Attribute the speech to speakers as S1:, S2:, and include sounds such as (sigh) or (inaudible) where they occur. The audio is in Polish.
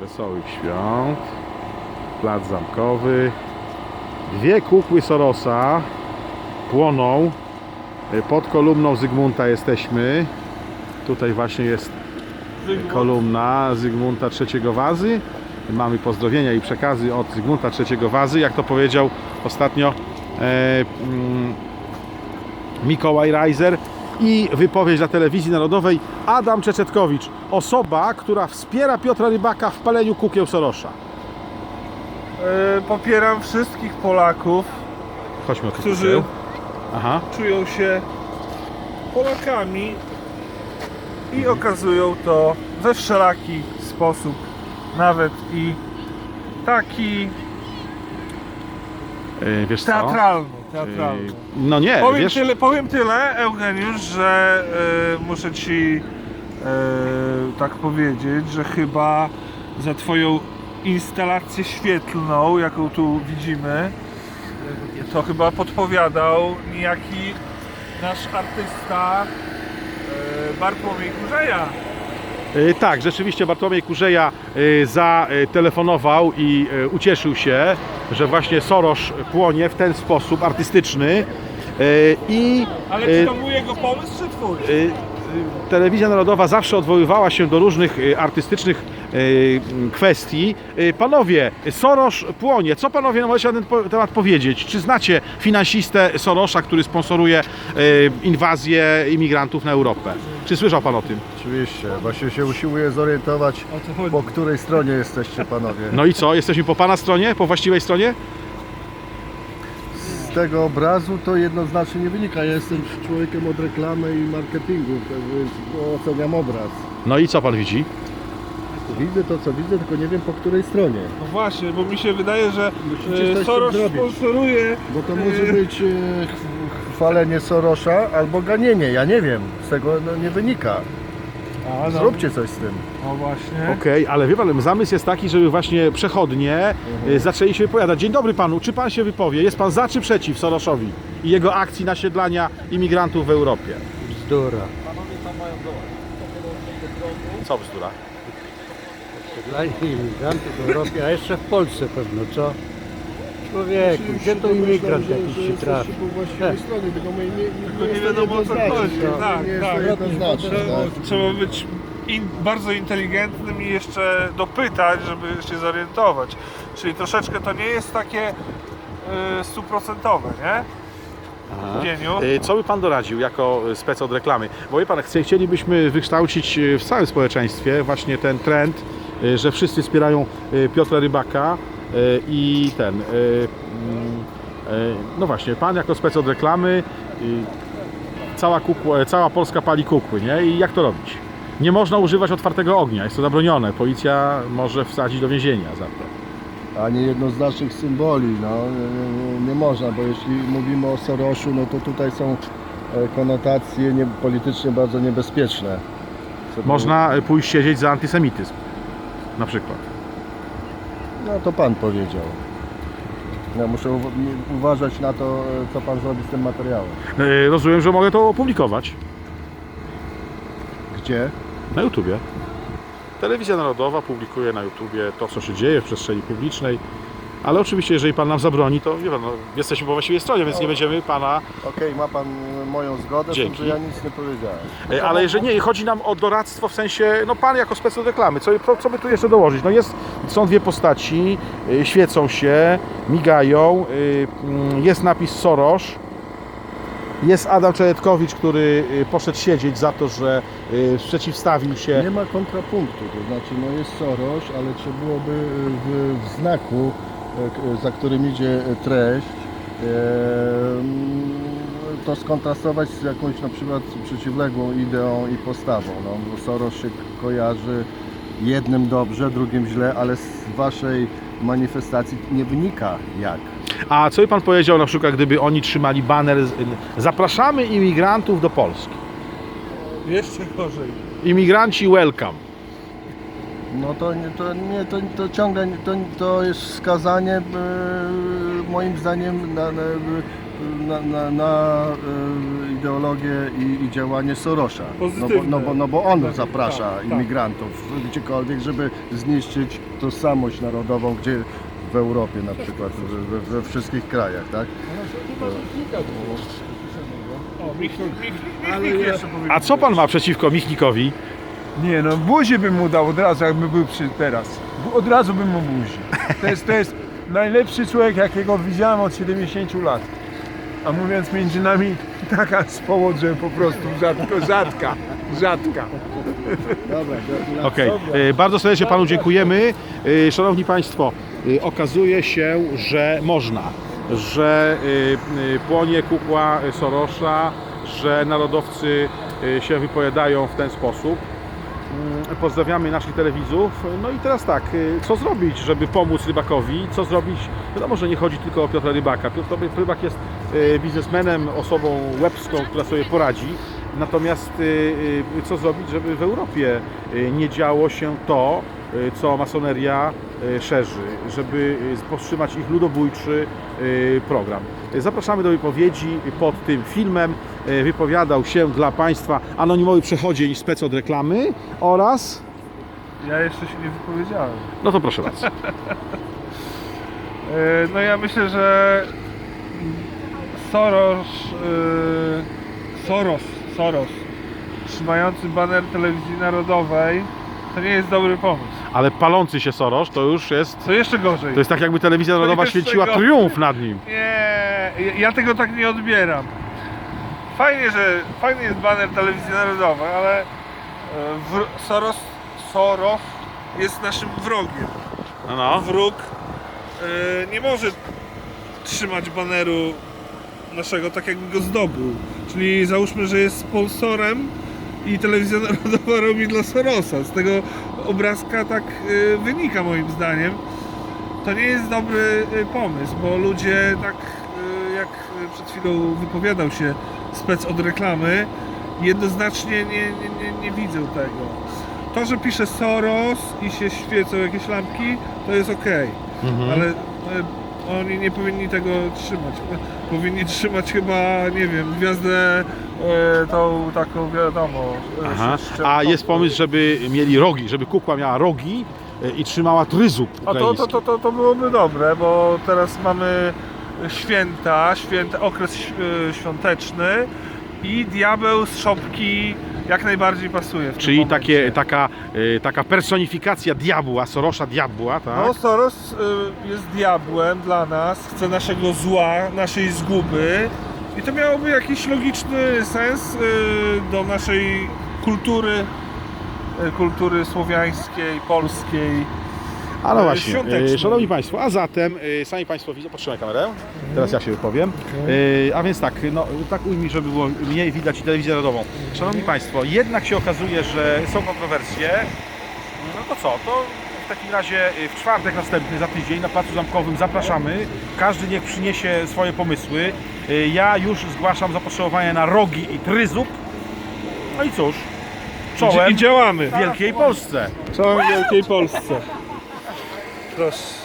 S1: Wesołych świąt. Plac zamkowy. Dwie kukły Sorosa płoną. E, Pod kolumną Zygmunta jesteśmy. Tutaj właśnie jest kolumna Zygmunta III Wazy. Mamy pozdrowienia i przekazy od Zygmunta III Wazy. Jak to powiedział ostatnio e, mm, Mikołaj Reiser i wypowiedź dla telewizji narodowej Adam Czeczetkowicz, osoba, która wspiera Piotra Rybaka w paleniu kukieł Sorosza.
S2: E, Popieram wszystkich Polaków,
S1: Chodźmy o tych
S2: Którzy-
S1: kukieł. Aha.
S2: czują się Polakami i okazują to we wszelaki sposób, nawet i taki
S1: E, wiesz co?
S2: teatralny. Teatralny.
S1: E, No nie,
S2: Powiem,
S1: wiesz,
S2: tyle, powiem tyle, Eugeniusz, że e, muszę ci e, tak powiedzieć, że chyba za twoją instalację świetlną, jaką tu widzimy, to chyba podpowiadał niejaki nasz artysta e, Bartłomiej Kurzeja.
S1: Tak, rzeczywiście Bartłomiej Kurzeja zatelefonował i ucieszył się, że właśnie Sorosz płonie w ten sposób artystyczny e, i
S2: Ale
S1: e,
S2: czy to był jego pomysł, czy twój?
S1: e, e, Telewizja Narodowa zawsze odwoływała się do różnych e, artystycznych e, kwestii. E, Panowie, Sorosz płonie. Co panowie możecie na ten temat powiedzieć? Czy znacie finansistę Sorosza, który sponsoruje e, inwazję imigrantów na Europę? Czy słyszał pan o tym?
S3: Oczywiście, właśnie się usiłuję zorientować, po której stronie jesteście panowie.
S1: No i co? Jesteśmy po pana stronie? Po właściwej stronie?
S3: Z tego obrazu to jednoznacznie nie wynika. Ja jestem człowiekiem od reklamy i marketingu, tak więc oceniam obraz.
S1: No i co pan widzi?
S3: Widzę to, co widzę, tylko nie wiem po której stronie.
S2: No właśnie, bo mi się wydaje, że
S3: Musicie
S2: e,
S3: coś
S2: Soros
S3: z tym zrobić.
S2: sponsoruje
S3: Bo to może być e, ch- chwalenie Sorosza albo ganienie, ja nie wiem. Z tego no, nie wynika.
S2: A, no,
S3: Zróbcie coś z tym.
S2: no właśnie.
S1: Okej, ale wie pan, zamysł jest taki, żeby właśnie przechodnie y, zaczęli się wypowiadać. Dzień dobry panu, czy pan się wypowie? Jest pan za czy przeciw Soroszowi i jego akcji nasiedlania imigrantów w Europie?
S4: Bzdura.
S1: Co bzdura?
S4: Dla imigrantów w Europie, a jeszcze w Polsce pewno, co? Człowieku, gdzie to imigrant jakiś się trafi? Tak.
S3: tylko my nie,
S2: Tylko nie wiadomo o co chodzi. Tak, tak. Trzeba,
S3: Tak?
S2: trzeba być in, bardzo inteligentnym i jeszcze dopytać, żeby się zorientować. Czyli troszeczkę to nie jest takie y, stuprocentowe, nie? Dzieniu.
S1: Y, Co by pan doradził jako y, spec od reklamy? Bo wie pan, chce- chcielibyśmy wykształcić y, w całym społeczeństwie właśnie ten trend, że wszyscy wspierają y, Piotra Rybaka y, i ten. y, mm, y, No właśnie, pan jako spec od reklamy, y, cała, kukła, cała Polska pali kukły, nie? I jak to robić? Nie można używać otwartego ognia, jest to zabronione. Policja może wsadzić do więzienia za to.
S3: ani jednoznacznych symboli. No, nie, można, bo jeśli mówimy o Soroszu, no to tutaj są e, konotacje nie, politycznie bardzo niebezpieczne.
S1: Można y, pójść siedzieć za antysemityzm, na przykład.
S3: No to pan powiedział. Ja muszę nie- uważać na to, e, co pan zrobi z tym materiałem.
S1: Y, Rozumiem, że mogę to opublikować.
S3: Gdzie?
S1: Na YouTubie. Telewizja Narodowa publikuje na YouTubie to, co się dzieje w przestrzeni publicznej. Ale oczywiście, jeżeli Pan nam zabroni, to wie pan, no, jesteśmy po właściwej stronie, więc nie będziemy Pana...
S3: Okej, ma pan e, moją zgodę,
S1: Dzięki.
S3: że ja nic nie powiedziałem.
S1: E, Ale jeżeli nie, chodzi nam o doradztwo w sensie, no Pan jako spec od reklamy, co, co, co by tu jeszcze dołożyć? No jest, są dwie postaci, y, świecą się, migają, y, mm, jest napis Sorosz, jest Adam Czajetkowicz, który y, poszedł siedzieć za to, że y, przeciwstawił się...
S3: Nie ma kontrapunktu, to znaczy no jest Soros, ale trzeba byłoby w, w znaku, e, za którym idzie treść, to skontrastować z jakąś na przykład przeciwległą ideą i postawą. No, bo Soros się kojarzy jednym dobrze, drugim źle, ale z waszej manifestacji nie wynika jak.
S1: A co by Pan powiedział na przykład, gdyby oni trzymali baner z, Zapraszamy imigrantów do Polski.
S2: Jeszcze gorzej.
S1: Imigranci welcome.
S3: No to, nie- to, nie, to, to ciągle to, to jest wskazanie e, moim zdaniem na, na, na, na, na e, ideologię i, i działanie Sorosza. No bo, no, bo, no bo on
S2: Tak,
S3: zaprasza
S2: tak, tak.
S3: imigrantów gdziekolwiek, żeby zniszczyć tożsamość narodową, gdzie w Europie na przykład, we, we, we wszystkich krajach, tak?
S1: A co pan ma przeciwko Michnikowi?
S5: Nie no, buzi bym mu dał od razu, jakby był przy teraz. Bu- Od razu bym mu buzi. To jest, to jest najlepszy człowiek, jakiego widziałem od 70 lat. A mówiąc między nami, taka społocz, że po prostu rzadko, rzadka, rzadka.
S3: Dobra,
S1: Okej, e, bardzo serdecznie panu dziękujemy. E, Szanowni Państwo, e, okazuje się, że można, że e, e, płonie kukła Sorosza, że narodowcy e, się wypowiadają w ten sposób. Mm, Pozdrawiamy naszych telewidzów. No i teraz tak, y, co zrobić, żeby pomóc Rybakowi? Co zrobić? Wiadomo, że nie chodzi tylko o Piotra Rybaka. Piotr Rybak jest y, biznesmenem, osobą łebską, która sobie poradzi. Natomiast y, co zrobić, żeby w Europie nie działo się to, co masoneria szerzy, żeby y, powstrzymać ich ludobójczy y, program. Zapraszamy do wypowiedzi pod tym filmem. Wypowiadał się dla Państwa anonimowy przechodzień spec od reklamy oraz...
S2: Ja jeszcze się nie wypowiedziałem.
S1: No to proszę bardzo. (laughs)
S2: E, No ja myślę, że Soros, e, Soros, Soros, trzymający baner telewizji narodowej, to nie jest dobry pomysł.
S1: Ale palący się Soros to już jest...
S2: Co jeszcze gorzej?
S1: To jest tak jakby telewizja narodowa
S2: jeszcze
S1: świeciła
S2: gorzej.
S1: triumf nad nim.
S2: Nie, ja- tego tak nie odbieram. Fajnie, że fajny jest baner telewizji narodowej, ale e, wr- Soros, Soros jest naszym wrogiem.
S1: No, no.
S2: Wróg e, nie może trzymać baneru naszego tak jakby go zdobył. Czyli załóżmy, że jest sponsorem i telewizja (laughs) narodowa robi dla Sorosa. Z tego obrazka tak e, wynika moim zdaniem. To nie jest dobry e, pomysł, bo ludzie tak e, jak przed chwilą wypowiadał się spec od reklamy, jednoznacznie nie, nie, nie, nie widzę tego. To, że pisze Soros i się świecą jakieś lampki, to jest ok,
S1: Mhm.
S2: ale oni nie powinni tego trzymać. Powinni trzymać chyba, nie wiem, gwiazdę e, tą taką wiadomo. e,
S1: Aha. A jest pomysł, żeby mieli rogi, żeby kukła miała rogi e, i trzymała tryzub
S2: A to, to,
S1: ukraiński.
S2: to, to, to byłoby dobre, bo teraz mamy święta, święta okres e, świąteczny i diabeł z szopki jak najbardziej pasuje. W tym
S1: Czyli
S2: momencie.
S1: takie, taka, e, taka personifikacja diabła, Sorosza diabła, tak?
S2: No Soros y, jest diabłem dla nas, chce naszego zła, naszej zguby i to miałoby jakiś logiczny sens y, do naszej kultury, y, kultury słowiańskiej, polskiej.
S1: Ale
S2: e,
S1: właśnie,
S2: świąteczny.
S1: e, Szanowni Państwo, a zatem e, sami Państwo widzą, potrzymaj kamerę, teraz ja się wypowiem, a więc tak, no tak ujmij, żeby było mniej widać i telewizję narodową. Szanowni Państwo, jednak się okazuje, że są kontrowersje, no to co, to w takim razie w czwartek następny, za tydzień na Placu Zamkowym zapraszamy, każdy niech przyniesie swoje pomysły, ja już zgłaszam zapotrzebowanie na rogi i tryzub, no i cóż, czołem
S2: I działamy.
S1: w Wielkiej Polsce.
S2: Całej Wielkiej Polsce. Proszę.